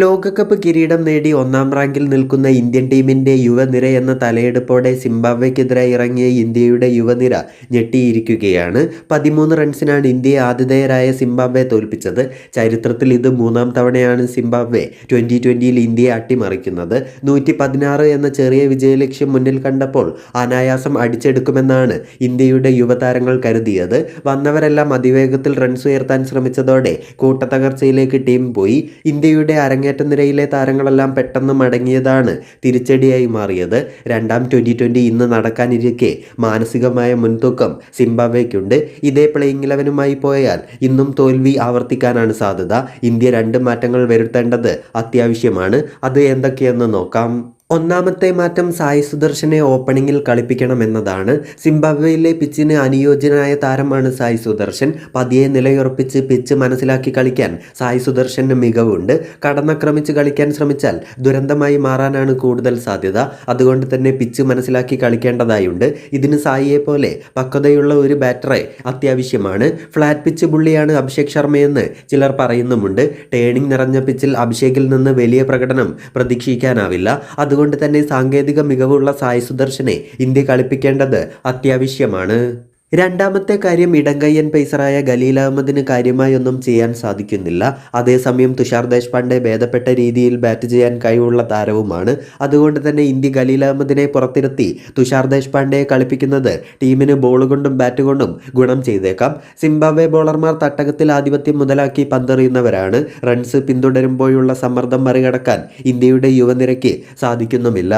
ലോകകപ്പ് കിരീടം നേടി ഒന്നാം റാങ്കിൽ നിൽക്കുന്ന ഇന്ത്യൻ ടീമിന്റെ യുവനിര എന്ന തലയെടുപ്പോടെ സിംബാബ്വെക്കെതിരെ ഇറങ്ങിയ ഇന്ത്യയുടെ യുവനിര ഞെട്ടിയിരിക്കുകയാണ്. പതിമൂന്ന് റൺസിനാണ് ഇന്ത്യയെ ആതിഥേയരായ സിംബാബ്വെ തോൽപ്പിച്ചത്. ചരിത്രത്തിൽ ഇത് മൂന്നാം തവണയാണ് സിംബാബ്വെ ട്വന്റി ട്വന്റിയിൽ ഇന്ത്യയെ അട്ടിമറിക്കുന്നത്. നൂറ്റി പതിനാറ് എന്ന ചെറിയ വിജയലക്ഷ്യം മുന്നിൽ കണ്ടപ്പോൾ അനായാസം അടിച്ചെടുക്കുമെന്നാണ് ഇന്ത്യയുടെ യുവതാരങ്ങൾ കരുതിയത്. വന്നവരെല്ലാം അതിവേഗത്തിൽ റൺസ് ഉയർത്താൻ ശ്രമിച്ചതോടെ കൂട്ടത്തകർച്ചയിലേക്ക് ടീം പോയി. ഇന്ത്യയുടെ അരങ്ങേറ്റ നിരയിലെ താരങ്ങളെല്ലാം പെട്ടെന്ന് മടങ്ങിയതാണ് തിരിച്ചടിയായി മാറിയത്. രണ്ടാം ട്വന്റി ട്വന്റി ഇന്ന് നടക്കാനിരിക്കെ മാനസികമായ മുൻതൂക്കം സിംബാബ്വേക്കുണ്ട്. ഇതേ പ്ലേയിങ് ഇലവനുമായി പോയാൽ ഇന്നും തോൽവി ആവർത്തിക്കാനാണ് സാധ്യത. ഇന്ത്യ രണ്ട് മാറ്റങ്ങൾ വരുത്തേണ്ടത് അത്യാവശ്യമാണ്. അത് എന്തൊക്കെയെന്ന് നോക്കാം. ഒന്നാമത്തെ മാറ്റം സായി സുദർശനെ ഓപ്പണിങ്ങിൽ കളിപ്പിക്കണമെന്നതാണ്. സിംബാബ്വേയിലെ പിച്ചിന് അനുയോജ്യനായ താരമാണ് സായി സുദർശൻ. പതിയെ നിലയുറപ്പിച്ച് പിച്ച് മനസ്സിലാക്കി കളിക്കാൻ സായി സുദർശന് മികവുണ്ട്. കടന്നക്രമിച്ച് കളിക്കാൻ ശ്രമിച്ചാൽ ദുരന്തമായി മാറാനാണ് കൂടുതൽ സാധ്യത. അതുകൊണ്ട് തന്നെ പിച്ച് മനസ്സിലാക്കി കളിക്കേണ്ടതായുണ്ട്. ഇതിന് സായിയെ പോലെ പക്വതയുള്ള ഒരു ബാറ്ററെ അത്യാവശ്യമാണ്. ഫ്ലാറ്റ് പിച്ച് പുള്ളിയാണ് അഭിഷേക് ശർമ്മയെന്ന് ചിലർ പറയുന്നുമുണ്ട്. ടേണിംഗ് നിറഞ്ഞ പിച്ചിൽ അഭിഷേകിൽ നിന്ന് വലിയ പ്രകടനം പ്രതീക്ഷിക്കാനാവില്ല. അതുകൊണ്ട് തന്നെ സാങ്കേതിക മികവുള്ള സായി സുദർശനെ ഇന്ത്യ കളിപ്പിക്കേണ്ടത് അത്യാവശ്യമാണ്. രണ്ടാമത്തെ കാര്യം ഇടങ്കയ്യൻ പേസറായ ഖലീൽ അഹമ്മദിന് കാര്യമായി ഒന്നും ചെയ്യാൻ സാധിക്കുന്നില്ല. അതേസമയം തുഷാർ ദേശ്പാണ്ഡെ ഭേദപ്പെട്ട രീതിയിൽ ബാറ്റ് ചെയ്യാൻ കഴിവുള്ള താരവുമാണ്. അതുകൊണ്ട് തന്നെ ഇന്ത്യ ഖലീൽ അഹമ്മദിനെ പുറത്തിരുത്തി തുഷാർ ദേശ്പാണ്ഡെയെ കളിപ്പിക്കുന്നത് ടീമിന് ബോൾ കൊണ്ടും ബാറ്റ് കൊണ്ടും ഗുണം ചെയ്തേക്കാം. സിംബാബ്വെ ബോളർമാർ തട്ടകത്തിൽ ആധിപത്യം മുതലാക്കി പന്തെറിയുന്നവരാണ്. റൺസ് പിന്തുടരുമ്പോഴുള്ള സമ്മർദ്ദം മറികടക്കാൻ ഇന്ത്യയുടെ യുവനിരയ്ക്ക് സാധിക്കുന്നുമില്ല.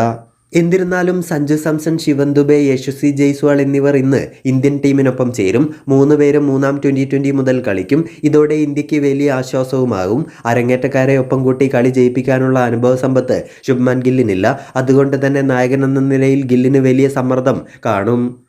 എന്നിരുന്നാലും സഞ്ജു സാംസൺ ശിവൻ ദുബെ യശസ്വി ജയ്സ്വാൾ എന്നിവർ ഇന്ന് ഇന്ത്യൻ ടീമിനൊപ്പം ചേരും. മൂന്ന് പേരും മൂന്നാം ട്വന്റി ട്വന്റി മുതൽ കളിക്കും. ഇതോടെ ഇന്ത്യയ്ക്ക് വലിയ ആശ്വാസവുമാകും. അരങ്ങേറ്റക്കാരെ ഒപ്പം കൂട്ടി കളി ജയിപ്പിക്കാനുള്ള അനുഭവ സമ്പത്ത് ശുഭ്മാൻ ഗില്ലിനില്ല. അതുകൊണ്ട് തന്നെ നായകൻ എന്ന നിലയിൽ ഗില്ലിന് വലിയ സമ്മർദ്ദം കാണും.